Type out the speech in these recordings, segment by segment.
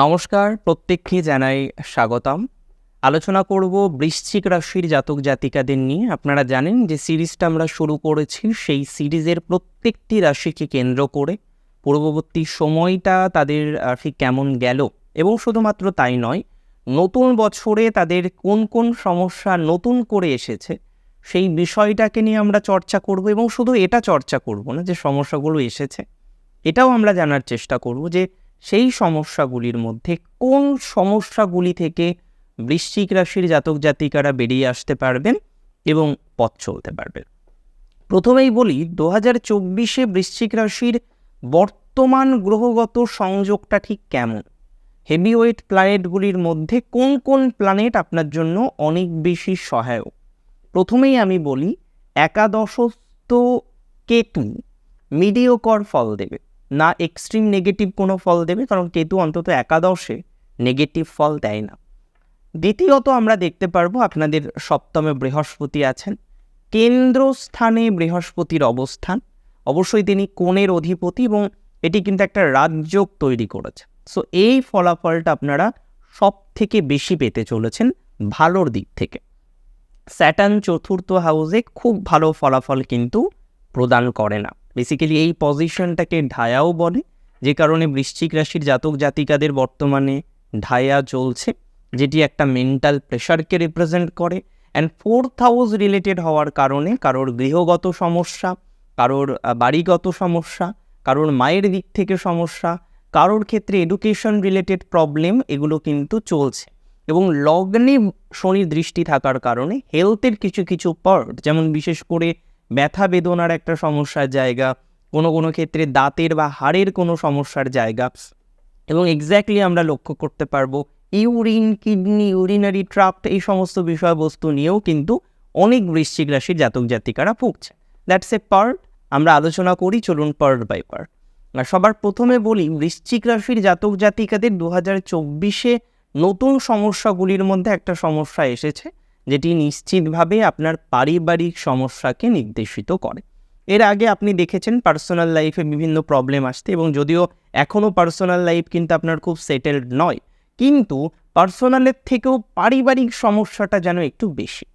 নমস্কার, প্রত্যেককে জানাই স্বাগতম। আলোচনা করব বৃশ্চিক রাশির জাতক জাতিকাদের নিয়ে। আপনারা জানেন যে সিরিজটা আমরা শুরু করেছি, সেই সিরিজের প্রত্যেকটি রাশিকে কেন্দ্র করে। পূর্ববর্তী সময়টা তাদের আর কি কেমন গেল? এবং শুধুমাত্র তাই নয়, নতুন বছরে তাদের কোন কোন সমস্যা নতুন করে এসেছে, সেই বিষয়টাকে নিয়ে আমরা চর্চা করব। এবং শুধু এটা চর্চা করব না, যে সমস্যাগুলো এসেছে, এটাও আমরা জানার চেষ্টা করব যে সেই সমস্যাগুলির মধ্যে কোন সমস্যাগুলি থেকে বৃশ্চিক রাশির জাতক জাতিকারা বেরিয়ে আসতে পারবেন এবং পথ চলতে পারবেন? প্রথমেই বলি দু হাজার চব্বিশে বৃশ্চিক রাশির বর্তমান গ্রহগত সংযোগটা ঠিক কেমন? হেভিওয়েট প্ল্যানেটগুলির মধ্যে কোন কোন প্ল্যানেট আপনার জন্য অনেক বেশি সহায়ক? প্রথমেই আমি বলি, একাদশস্থ কেতু মিডিওকর ফল দেবে। না এক্সট্রিম নেগেটিভ কোনো ফল দেবে, কারণ কেতু অন্তত একাদশে নেগেটিভ ফল দেয় না। দ্বিতীয়ত আমরা দেখতে পারব, আপনাদের সপ্তমে বৃহস্পতি আছেন, কেন্দ্রস্থানে বৃহস্পতির অবস্থান। অবশ্যই তিনি কোণের অধিপতি এবং এটি কিন্তু একটা রাজযোগ তৈরি করেছে। সো এই ফলাফলটা আপনারা সব থেকে বেশি পেতে চলেছেন ভালোর দিক থেকে। স্যাটার্ন চতুর্থ হাউসে খুব ভালো ফলাফল কিন্তু প্রদান করে না। বেসিক্যালি এই পজিশনটাকে ঢায়াও বলে, যে কারণে বৃশ্চিক রাশির জাতক জাতিকাদের বর্তমানে ঢায়া চলছে, যেটি একটা মেন্টাল প্রেশারকে রিপ্রেজেন্ট করে অ্যান্ড ফোর্থ হাউস রিলেটেড হওয়ার কারণে কারোর গৃহগত সমস্যা, কারোর বাড়িগত সমস্যা, কারোর মায়ের দিক থেকে সমস্যা, কারোর ক্ষেত্রে এডুকেশন রিলেটেড প্রবলেম এগুলো কিন্তু চলছে। এবং লগ্নে শনির দৃষ্টি থাকার কারণে হেলথের কিছু কিছু পার্ট যেমন বিশেষ করে ব্যথা বেদনার একটা সমস্যার জায়গা, কোনো কোনো ক্ষেত্রে দাঁতের বা হাড়ের কোনো সমস্যার জায়গা এবং এক্স্যাক্টলি আমরা লক্ষ্য করতে পারব ইউরিন, কিডনি ইউরিনারি ট্রাক্ট এই সমস্ত বিষয়বস্তু নিয়েও কিন্তু অনেক বৃশ্চিক রাশির জাতক জাতিকারা ভুগছে। দ্যাটস এ পার্ট আমরা আলোচনা করি, চলুন পার্ট বাই পার্ট আর সবার প্রথমে বলি, বৃশ্চিক রাশির জাতক জাতিকাদের দু হাজার চব্বিশে নতুন সমস্যাগুলির মধ্যে একটা সমস্যা এসেছে। যেটি নিশ্চিতভাবে আপনার পারিবারিক সমস্যাকে নির্দেশিত করে। এর আগে আপনি দেখেছেন পার্সোনাল লাইফে বিভিন্ন প্রবলেম আসতে এবং যদিও এখনও পার্সোনাল লাইফ কিন্তু আপনার খুব সেটেলড নয়, কিন্তু পার্সোনালের থেকেও পারিবারিক সমস্যাটা যেন একটু বেশি।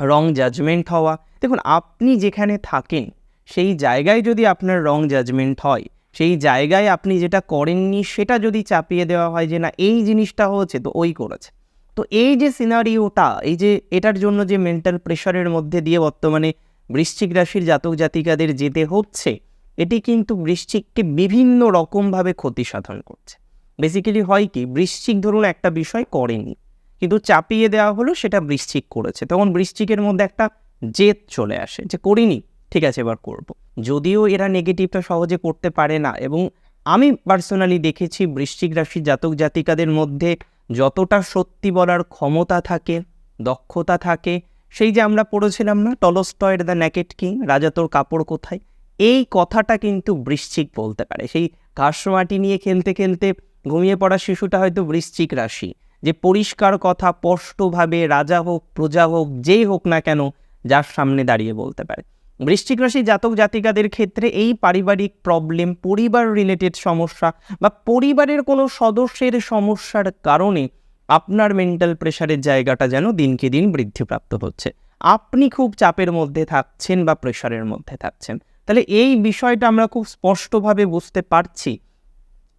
রং জাজমেন্ট হওয়া, দেখুন আপনি যেখানে থাকেন, সেই জায়গায় যদি আপনার রং জাজমেন্ট হয়, সেই জায়গায় আপনি যেটা করেননি সেটা যদি চাপিয়ে দেওয়া হয় যে না, এই জিনিসটা হয়েছে তো ওই করেছে। তো এই যে সিনারিওটা এই যে এটার জন্য যে মেন্টাল প্রেশারের মধ্যে দিয়ে বর্তমানে বৃশ্চিক রাশির জাতক জাতিকাদের যেতে হচ্ছে, এটি কিন্তু বৃশ্চিককে বিভিন্ন রকমভাবে ক্ষতি সাধন করছে বেসিক্যালি হয় কি, বৃশ্চিক ধরুন একটা বিষয় করেনি, কিন্তু চাপিয়ে দেওয়া হলো, সেটা বৃশ্চিক করেছে তখন বৃশ্চিকের মধ্যে একটা জেদ চলে আসে যে, করিনি, ঠিক আছে, এবার করব। যদিও এরা নেগেটিভটা সহজে করতে পারে না, এবং আমি পার্সোনালি দেখেছি বৃশ্চিক রাশির জাতক জাতিকাদের মধ্যে যতটা সত্যি বলার ক্ষমতা থাকে, দক্ষতা থাকে, সেই যে আমরা পড়েছিলাম না, টলস্টয়ের দ্য ন্যাকেট কিং, রাজা তোর কাপড় কোথায়? এই কথাটা কিন্তু বৃশ্চিক বলতে পারে। সেই ঘাস মাটি নিয়ে খেলতে খেলতে ঘুমিয়ে পড়া শিশুটা হয়তো বৃশ্চিক রাশি। যে পরিষ্কার কথা স্পষ্টভাবে রাজা হোক, প্রজা হোক, যেই হোক না কেন, যার সামনে দাঁড়িয়ে বলতে পারে। বৃশ্চিক রাশি জাতক জাতিকাদের ক্ষেত্রে এই পারিবারিক প্রবলেম পরিবার রিলেটেড সমস্যা বা পরিবারের কোনো সদস্যের সমস্যার কারণে আপনার মেন্টাল প্রেশারের জায়গাটা যেন দিনকে দিন বৃদ্ধিপ্রাপ্ত হচ্ছে। আপনি খুব চাপের মধ্যে থাকছেন বা প্রেশারের মধ্যে থাকছেন। তাহলে এই বিষয়টা আমরা খুব স্পষ্টভাবে বুঝতে পারছি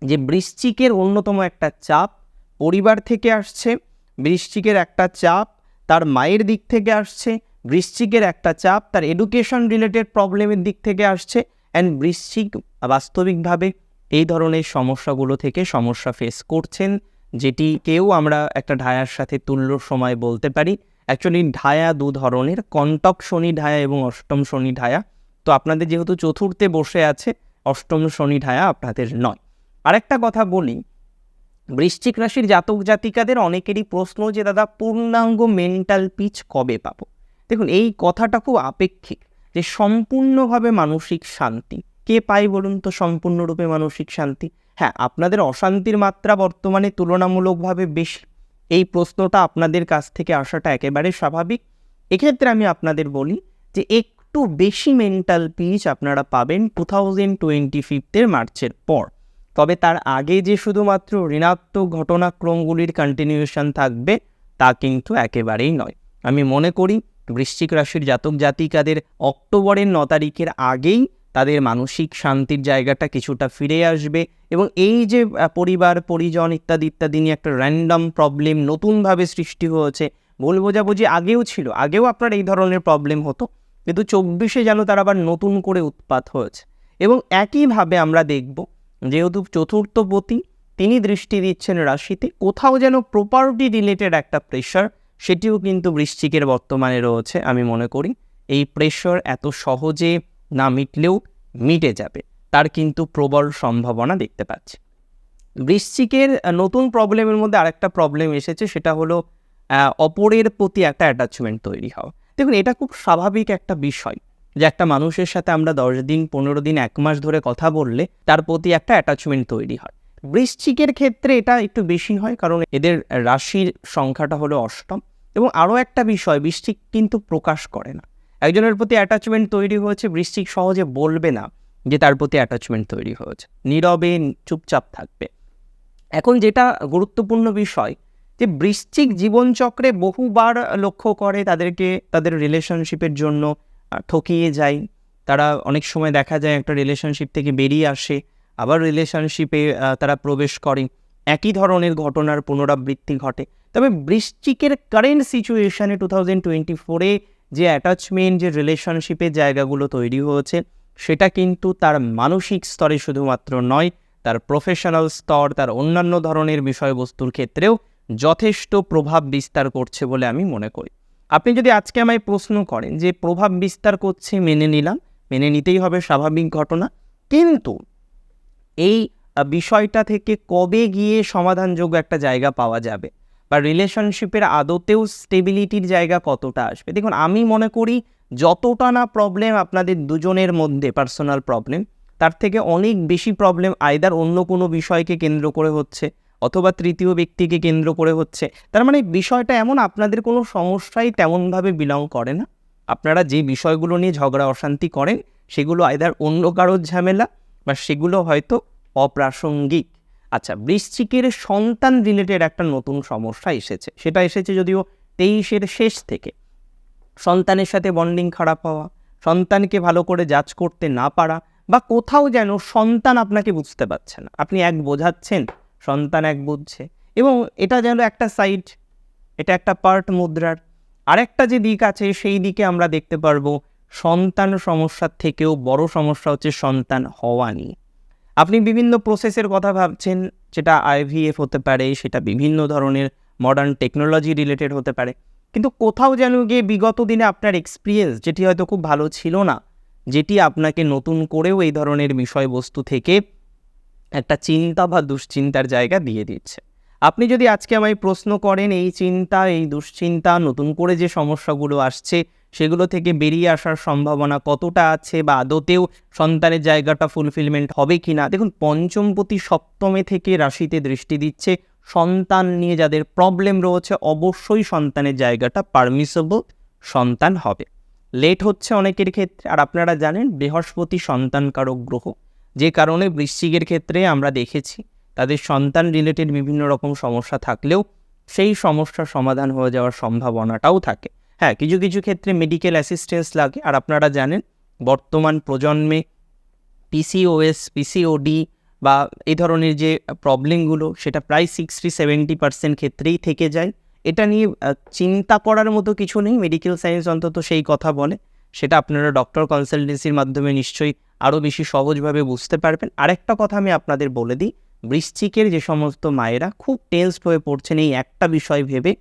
যে বৃশ্চিকের অন্যতম একটা চাপ পরিবার থেকে আসছে, বৃশ্চিকের একটা চাপ তার মায়ের দিক থেকে আসছে বৃশ্চিকের একটা চাপ তার এডুকেশন রিলেটেড প্রবলেমের দিক থেকে আসছে অ্যান্ড বৃশ্চিক বাস্তবিকভাবে এই ধরনের সমস্যাগুলো থেকে সমস্যা ফেস করছেন যেটি কেউ আমরা একটা ঢায়ার সাথে তুল্য সময় বলতে পারি। অ্যাকচুয়ালি ঢায়া দু ধরনের, কন্টক শনি ঢায়া এবং অষ্টম শনি ঢায়া। তো আপনাদের যেহেতু চতুর্থে বসে আছে, অষ্টম শনি ঢায়া আপনাদের নয়। আরেকটা কথা বলি, বৃশ্চিক রাশির জাতক জাতিকাদের অনেকেরই প্রশ্ন যে, দাদা, পূর্ণাঙ্গ মেন্টাল পিচ কবে পাবো? দেখুন, এই কথাটা খুব আপেক্ষিক যে সম্পূর্ণভাবে মানসিক শান্তি। কে পায় বলুন তো সম্পূর্ণরূপে মানসিক শান্তি? হ্যাঁ আপনাদের অশান্তির মাত্রা বর্তমানে তুলনামূলকভাবে বেশি। এই প্রশ্নটা আপনাদের কাছ থেকে আসাটা একেবারে স্বাভাবিক। এক্ষেত্রে আমি আপনাদের বলি যে একটু বেশি মেন্টাল পিচ আপনারা পাবেন টু থাউজেন্ড টোয়েন্টি ফিফথের মার্চের পর। তবে তার আগে যে শুধুমাত্র ঋণাত্মক ঘটনাক্রমগুলির কন্টিনিউশন থাকবে, তা কিন্তু একেবারেই নয়। আমি মনে করি বৃশ্চিক রাশির জাতক জাতিকাদের অক্টোবরের ন তারিখের আগেই তাদের মানসিক শান্তির জায়গাটা কিছুটা ফিরে আসবে এবং এই যে পরিবার, পরিজন ইত্যাদি ইত্যাদি নিয়ে একটা র্যান্ডম প্রবলেম নতুনভাবে সৃষ্টি হয়েছে। ভুল বোঝাবুঝি আগেও ছিল, আগেও আপনার এই ধরনের প্রবলেম হতো। কিন্তু চব্বিশে যেন তার আবার নতুন করে উৎপাত হয়েছে। এবং একইভাবে আমরা দেখব, যেহেতু চতুর্থপতি তিনি দৃষ্টি দিচ্ছেন রাশিতে, কোথাও যেন প্রপার্টি রিলেটেড একটা প্রেশার সেটিও কিন্তু বৃশ্চিকের বর্তমানে রয়েছে, আমি মনে করি। এই প্রেশার এত সহজে না মিটলেও মিটে যাবে, তার কিন্তু প্রবল সম্ভাবনা দেখতে পাচ্ছি। বৃশ্চিকের নতুন প্রবলেমের মধ্যে আরেকটা প্রবলেম এসেছে, সেটা হলো অপরের প্রতি একটা অ্যাটাচমেন্ট তৈরি হওয়া। দেখুন, এটা খুব স্বাভাবিক একটা বিষয় যে একটা মানুষের সাথে আমরা দশ দিন, পনেরো দিন, এক মাস ধরে কথা বললে তার প্রতি একটা অ্যাটাচমেন্ট তৈরি হয়। বৃশ্চিকের ক্ষেত্রে এটা একটু বেশি হয়, কারণ এদের রাশির সংখ্যাটা হলো অষ্টম। এবং আরও একটা বিষয় বৃশ্চিক কিন্তু প্রকাশ করে না। একজনের প্রতি অ্যাটাচমেন্ট তৈরি হয়েছে বৃশ্চিক সহজে বলবে না যে তার প্রতি অ্যাটাচমেন্ট তৈরি হয়েছে। নীরবে চুপচাপ থাকবে। এখন যেটা গুরুত্বপূর্ণ বিষয়, যে বৃশ্চিক জীবনচক্রে বহুবার লক্ষ্য করে তাদেরকে, তাদের রিলেশনশিপের জন্য ঠকিয়ে যায়। তারা অনেক সময় দেখা যায় একটা রিলেশনশিপ থেকে বেরিয়ে আসে, আবার রিলেশনশিপে তারা প্রবেশ করে। একই ধরনের ঘটনার পুনরাবৃত্তি ঘটে। তবে বৃশ্চিকের কারেন্ট সিচুয়েশনে টু থাউজেন্ড টোয়েন্টি ফোরে যে অ্যাটাচমেন্ট যে রিলেশনশিপের জায়গাগুলো তৈরি হয়েছে, সেটা কিন্তু তার মানসিক স্তরে শুধুমাত্র নয়, তার প্রফেশনাল স্তর, তার অন্যান্য ধরনের বিষয়বস্তুর ক্ষেত্রেও যথেষ্ট প্রভাব বিস্তার করছে বলে আমি মনে করি। আপনি যদি আজকে আমায় প্রশ্ন করেন যে প্রভাব বিস্তার করছে মেনে নিলাম, মেনে নিতেই হবে স্বাভাবিক ঘটনা, কিন্তু এই বিষয়টা থেকে কবে গিয়ে সমাধানযোগ্য একটা জায়গা পাওয়া যাবে? বা রিলেশনশিপের আদতেও স্টেবিলিটির জায়গা কতটা আসবে? দেখুন, আমি মনে করি যতটা না প্রবলেম আপনাদের দুজনের মধ্যে পার্সোনাল প্রবলেম তার থেকে অনেক বেশি প্রবলেম আইদার অন্য কোনো বিষয়কে কেন্দ্র করে হচ্ছে অথবা তৃতীয় ব্যক্তিকে কেন্দ্র করে হচ্ছে। তার মানে বিষয়টা এমন, আপনাদের কোনো সমস্যাই তেমনভাবে বিলং করে না। আপনারা যে বিষয়গুলো নিয়ে ঝগড়া অশান্তি করেন, সেগুলো আয়দার অন্য কারোর ঝামেলা বা সেগুলো হয়তো অপ্রাসঙ্গিক। আচ্ছা বৃশ্চিকের সন্তান রিলেটেড একটা নতুন সমস্যা এসেছে। সেটা এসেছে যদিও তেইশের শেষ থেকে। সন্তানের সাথে বন্ডিং খারাপ হওয়া, সন্তানকে ভালো করে জাজ করতে না পারা, বা কোথাও যেন সন্তান আপনাকে বুঝতে পারছে না। আপনি এক বোঝাচ্ছেন, সন্তান এক বুঝছে। এবং এটা যেন একটা সাইড এটা একটা পার্ট মুদ্রার। আরেকটা যে দিক আছে, সেই দিকে আমরা দেখতে পারব, সন্তান সমস্যার থেকেও বড় সমস্যা হচ্ছে সন্তান হওয়া নিয়ে। আপনি বিভিন্ন প্রসেসের কথা ভাবছেন, যেটা আইভিএফ হতে পারে, সেটা বিভিন্ন ধরনের মডার্ন টেকনোলজি রিলেটেড হতে পারে। কিন্তু কোথাও যেন গিয়ে বিগত দিনে আপনার এক্সপিরিয়েন্স যেটি হয়তো খুব ভালো ছিল না, যেটি আপনাকে নতুন করেও এই ধরনের বিষয়বস্তু থেকে একটা চিন্তা বা দুশ্চিন্তার জায়গা দিয়ে দিচ্ছে। আপনি যদি আজকে আমায় প্রশ্ন করেন, এই চিন্তা, এই দুশ্চিন্তা, নতুন করে যে সমস্যাগুলো আসছে সেগুলো থেকে বেরিয়ে আসার সম্ভাবনা কতটা আছে বা আদতেও সন্তানের জায়গাটা ফুলফিলমেন্ট হবে কি না দেখুন, পঞ্চমপতি সপ্তমে থেকে রাশিতে দৃষ্টি দিচ্ছে সন্তান নিয়ে যাদের প্রবলেম রয়েছে, অবশ্যই সন্তানের জায়গাটা পারমিসেবল সন্তান হবে। লেট হচ্ছে অনেকের ক্ষেত্রে, আর আপনারা জানেন বৃহস্পতি সন্তানকারক গ্রহ। যে কারণে বৃশ্চিকের ক্ষেত্রে আমরা দেখেছি তাদের সন্তান রিলেটেড বিভিন্ন রকম সমস্যা থাকলেও সেই সমস্যার সমাধান হয়ে যাওয়ার সম্ভাবনাটাও থাকে। হ্যাঁ কিছু কিছু ক্ষেত্রে মেডিকেল অ্যাসিস্ট্যান্স লাগে। আর আপনারা জানেন, বর্তমান প্রজন্মে পিসিওএস পিসিওডি বা এই ধরনের যে প্রবলেমগুলো সেটা প্রায় সিক্সটি সেভেন্টি পার্সেন্ট ক্ষেত্রেই থেকে যায়। এটা নিয়ে চিন্তা করার মতো কিছু নেই। মেডিকেল সায়েন্স অন্তত সেই কথা বলে। সেটা আপনারা ডক্টর কনসালটেন্সির মাধ্যমে নিশ্চয়ই আরও বেশি সহজভাবে বুঝতে পারবেন। আরেকটা কথা আমি আপনাদের বলে দিই, বৃশ্চিকের যে সমস্ত মায়েরা, খুব টেন্সড হয়ে পড়ছেন এই একটা বিষয় ভেবে।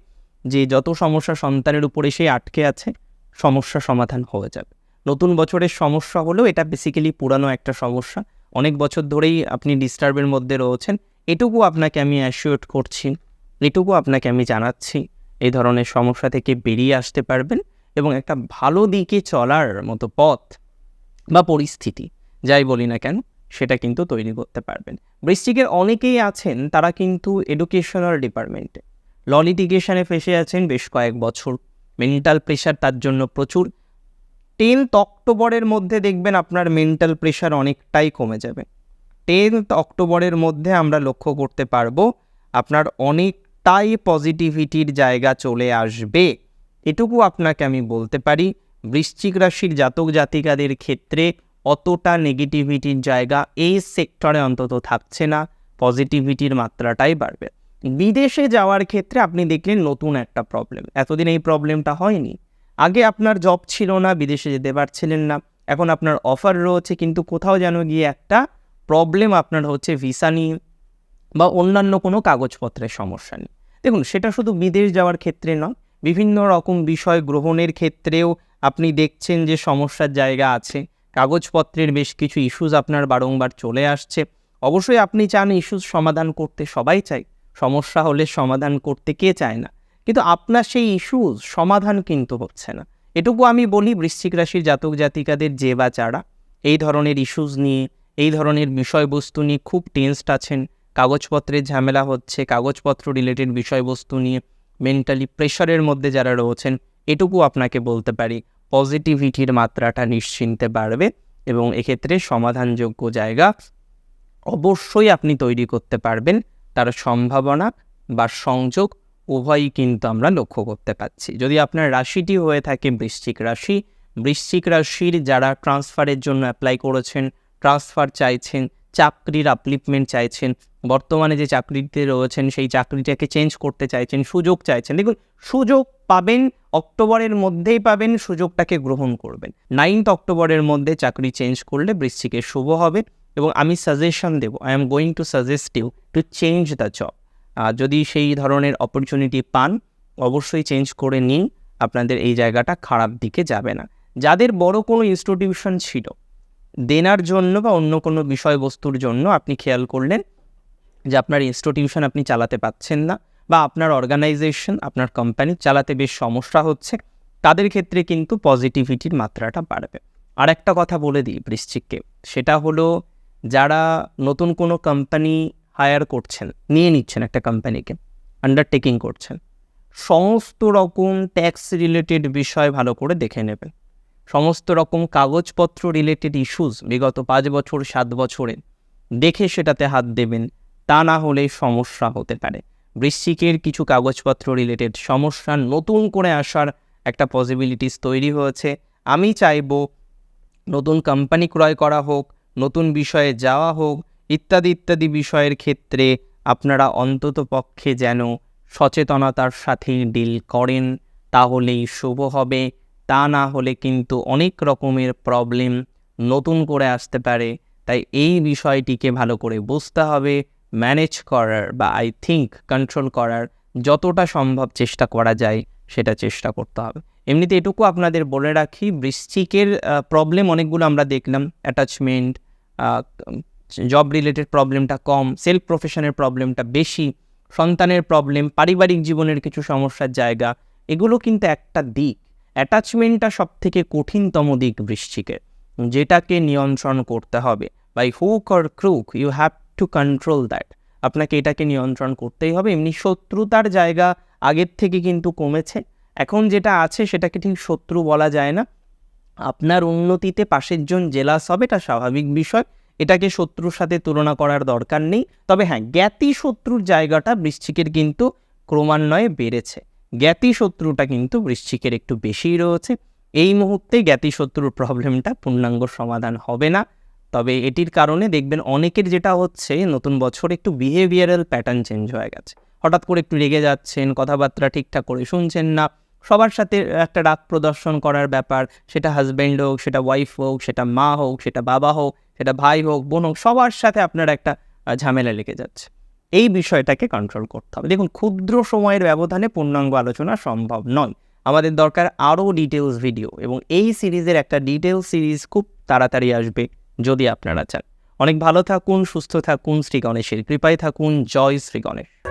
যে যত সমস্যা সন্তানের উপরে সেই আটকে আছে, সমস্যা সমাধান হয়ে যাবে। নতুন বছরের সমস্যা হলেও এটা বেসিক্যালি পুরানো একটা সমস্যা। অনেক বছর ধরেই আপনি ডিস্টার্বের মধ্যে রয়েছেন। এটুকু আপনাকে আমি অ্যাসিওর করছি, এটুকু আপনাকে আমি জানাচ্ছি, এই ধরনের সমস্যা থেকে বেরিয়ে আসতে পারবেন এবং একটা ভালো দিকে চলার মতো পথ বা পরিস্থিতি, যাই বলি না কেন, সেটা কিন্তু তৈরি করতে পারবেন। বৃশ্চিকের অনেকেই আছেন, তারা কিন্তু এডুকেশনাল ডিপার্টমেন্টে ল লিটিগেশনে ফেসে আছেন বেশ কয়েক বছর। মেন্টাল প্রেশার তার জন্য প্রচুর। টেন্থ অক্টোবরের মধ্যে দেখবেন আপনার মেন্টাল প্রেশার অনেকটাই কমে যাবে। টেন্থ অক্টোবরের মধ্যে আমরা লক্ষ্য করতে পারব, আপনার অনেকটাই পজিটিভিটির জায়গা চলে আসবে। এটুকু আপনাকে আমি বলতে পারি, বৃশ্চিক রাশির জাতক জাতিকাদের ক্ষেত্রে অতটা নেগেটিভিটির জায়গা এই সেক্টরে অন্তত থাকছে না পজিটিভিটির মাত্রাটাই বাড়বে। বিদেশে যাওয়ার ক্ষেত্রে আপনি দেখলেন নতুন একটা প্রবলেম এতদিন এই প্রবলেমটা হয়নি। আগে আপনার জব ছিল না, বিদেশে যেতে পারছিলেন না। এখন আপনার অফার রয়েছে, কিন্তু কোথাও যেন গিয়ে একটা প্রবলেম আপনার হচ্ছে ভিসা নিয়ে বা অন্যান্য কোনো কাগজপত্রের সমস্যা নেই দেখুন, সেটা শুধু বিদেশ যাওয়ার ক্ষেত্রে নয়, বিভিন্ন রকম বিষয় গ্রহণের ক্ষেত্রেও আপনি দেখছেন যে সমস্যার জায়গা আছে। কাগজপত্রের বেশ কিছু ইস্যুজ আপনার বারংবার চলে আসছে। অবশ্যই আপনি চান ইস্যুজ সমাধান করতে সবাই চাই। সমস্যা হলে সমাধান করতে কে চায় না? কিন্তু আপনার সেই ইস্যুজ সমাধান কিন্তু হচ্ছে না। এটুকু আমি বলি বৃশ্চিক রাশির জাতক জাতিকাদের যে বা চারা এই ধরনের ইস্যুজ নিয়ে, এই ধরনের বিষয়বস্তু নিয়ে খুব টেন্সড আছেন। কাগজপত্রের ঝামেলা হচ্ছে, কাগজপত্র রিলেটেড বিষয়বস্তু নিয়ে মেন্টালি প্রেশারের মধ্যে যারা রয়েছেন, এটুকু আপনাকে বলতে পারি পজিটিভিটির মাত্রাটা নিশ্চিন্তে বাড়বে এবং এক্ষেত্রে সমাধানযোগ্য জায়গা অবশ্যই আপনি তৈরি করতে পারবেন। তার সম্ভাবনা বা সংযোগ উভয়ই কিন্তু আমরা লক্ষ্য করতে পারছি যদি আপনার রাশিটি হয়ে থাকে বৃশ্চিক রাশি, বৃশ্চিক রাশির যারা ট্রান্সফারের জন্য অ্যাপ্লাই করেছেন ট্রান্সফার চাইছেন, চাকরির আপলিপমেন্ট চাইছেন, বর্তমানে যে চাকরিতে রয়েছেন, সেই চাকরিটাকে চেঞ্জ করতে চাইছেন, সুযোগ চাইছেন, দেখুন সুযোগ পাবেন, অক্টোবরের মধ্যেই পাবেন, সুযোগটাকে গ্রহণ করবেন। নাইনথ অক্টোবরের মধ্যে চাকরি চেঞ্জ করলে বৃশ্চিকের শুভ হবে। এবং আমি সাজেশন দেবো I am going to suggest you to change the job যদি সেই ধরনের অপরচুনিটি পান, অবশ্যই চেঞ্জ করে নিন, আপনাদের এই জায়গাটা খারাপ দিকে যাবে না। যাদের বড় কোনো ইনস্টিটিউশন ছিল, দেনার জন্য বা অন্য কোনো বিষয়বস্তুর জন্য আপনি খেয়াল করলেন যে আপনার ইনস্টিটিউশন আপনি চালাতে পাচ্ছেন না বা আপনার অর্গানাইজেশন আপনার কোম্পানি চালাতে বেশ সমস্যা হচ্ছে, তাদের ক্ষেত্রে কিন্তু পজিটিভিটির মাত্রাটা বাড়বে। আর একটা কথা বলে দিই বৃশ্চিককে, সেটা হলো যারা নতুন কোনো কোম্পানি হায়ার করছেন, নিয়ে নিচ্ছেন একটা কোম্পানিকে আন্ডারটেকিং করছেন, সমস্ত রকম ট্যাক্স রিলেটেড বিষয় ভালো করে দেখে নেবেন সমস্ত রকম কাগজপত্র রিলেটেড ইস্যুস বিগত পাঁচ বছর, সাত বছরে দেখে সেটাতে হাত দেবেন, তা না হলে সমস্যা হতে পারে। বৃশ্চিকের কিছু কাগজপত্র রিলেটেড সমস্যা নতুন করে আসার একটা পসিবিলিটিস তৈরি হয়েছে। আমি চাইব নতুন কোম্পানি ক্রয় করা হোক নতুন বিষয়ে যাওয়া হোক, ইত্যাদি ইত্যাদি বিষয়ের ক্ষেত্রে আপনারা অন্তত পক্ষে যেন সচেতনতার সাথে ডিল করেন, তাহলেই শুভ হবে। তা না হলে কিন্তু অনেক রকমের প্রবলেম নতুন করে আসতে পারে। তাই এই বিষয়টিকে ভালো করে বুঝতে হবে ম্যানেজ করার বা আই থিঙ্ক কন্ট্রোল করার যতটা সম্ভব চেষ্টা করা যায়, সেটা চেষ্টা করতে হবে। এমনিতে এটুকু আপনাদের বলে রাখি, বৃশ্চিকের প্রবলেম অনেকগুলো আমরা দেখলাম অ্যাটাচমেন্ট জব রিলেটেড প্রবলেমটা কম সেলফ প্রফেশনের প্রবলেমটা বেশি, সন্তানের প্রবলেম পারিবারিক জীবনের কিছু সমস্যার জায়গা, এগুলো কিন্তু একটা দিক। অ্যাটাচমেন্টটা সব থেকে কঠিনতম দিক বৃশ্চিকের, যেটাকে নিয়ন্ত্রণ করতে হবে। By hook or crook you have to control that আপনাকে এটাকে নিয়ন্ত্রণ করতেই হবে, এমনি শত্রুতার জায়গা আগের থেকে কিন্তু কমেছে এখন যেটা আছে সেটাকে ঠিক শত্রু বলা যায় না। আপনার উন্নতিতে পাশের জন জেলাস হবে, এটা স্বাভাবিক বিষয়। এটাকে শত্রুর সাথে তুলনা করার দরকার নেই। তবে হ্যাঁ জ্ঞাতি শত্রুর জায়গাটা বৃশ্চিকের কিন্তু ক্রমান্বয়ে বেড়েছে। জ্ঞাতি শত্রুটা কিন্তু বৃশ্চিকের একটু বেশিই রয়েছে। এই মুহূর্তে জ্ঞাতি শত্রুর প্রবলেমটা পূর্ণাঙ্গ সমাধান হবে না। তবে এটির কারণে দেখবেন অনেকের যেটা হচ্ছে, নতুন বছর একটু বিহেভিয়ারাল প্যাটার্ন চেঞ্জ হয়ে গেছে। হঠাৎ করে একটু রেগে যাচ্ছেন, কথাবার্তা ঠিকঠাক করে শুনছেন না। সবার সাথে একটা রাগ প্রদর্শন করার ব্যাপার, সেটা হাজব্যান্ড হোক, সেটা ওয়াইফ হোক, সেটা মা হোক, সেটা বাবা হোক, সেটা ভাই হোক, বোন হোক, সবার সাথে আপনার একটা ঝামেলা লেগে যাচ্ছে। এই বিষয়টাকে কন্ট্রোল করতে হবে। দেখুন, ক্ষুদ্র সময়ের ব্যবধানে পূর্ণাঙ্গ আলোচনা সম্ভব নয়। আমাদের দরকার আরও ডিটেলস ভিডিও এবং এই সিরিজের একটা ডিটেলস সিরিজ খুব তাড়াতাড়ি আসবে যদি আপনারা চান। অনেক ভালো থাকুন, সুস্থ থাকুন, শ্রী গণেশের কৃপায় থাকুন। জয় শ্রী গণেশ।